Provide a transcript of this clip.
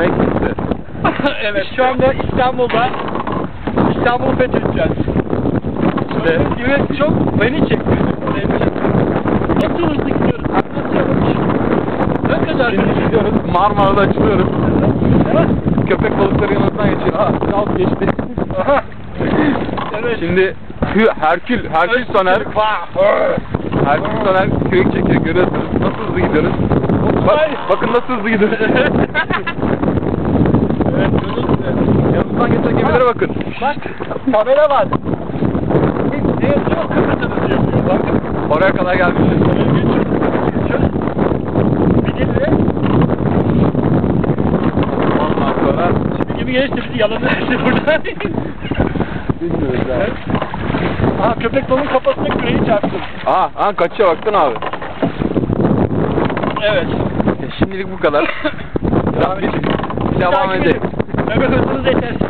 Oraya gitti. evet şu anda İstanbul'da İstanbul'u fethedeceğiz. İşte Evet çok beni çekti. Nasıl hızlı gidiyoruz? Nasıl yavaş? Ne kadar hızlı gidiyoruz. Marmara'da açılıyoruz. Köpek balıkları yanından geçiyor. Ha biraz geçti. Evet. Şimdi Herkül, Herkül Soner, Herkül Soner kürek çekiyor görüyorsunuz. Nasıl hızlı gidiyoruz? Bak, bakın nasıl hızlı gidiyoruz. Evet, görüyorsunuz. Yanımızdan geçen gemilere bakın. Bak, tabela var. Ne yazıyor? Kıbrıs'ınız yazıyor. Bakın. Oraya kadar gelmişiz. Bilirli. Ondan sonra Şimdi gibi geçti bizi yalanı verdi burada. bilmiyoruz ya. Aha köpek balığın kafasına küreği çarptım. Aha, aha kaçıyor baktın abi. Evet. Şimdilik bu kadar. Devam edelim. devam edelim. Öbür hızınız yetersiz.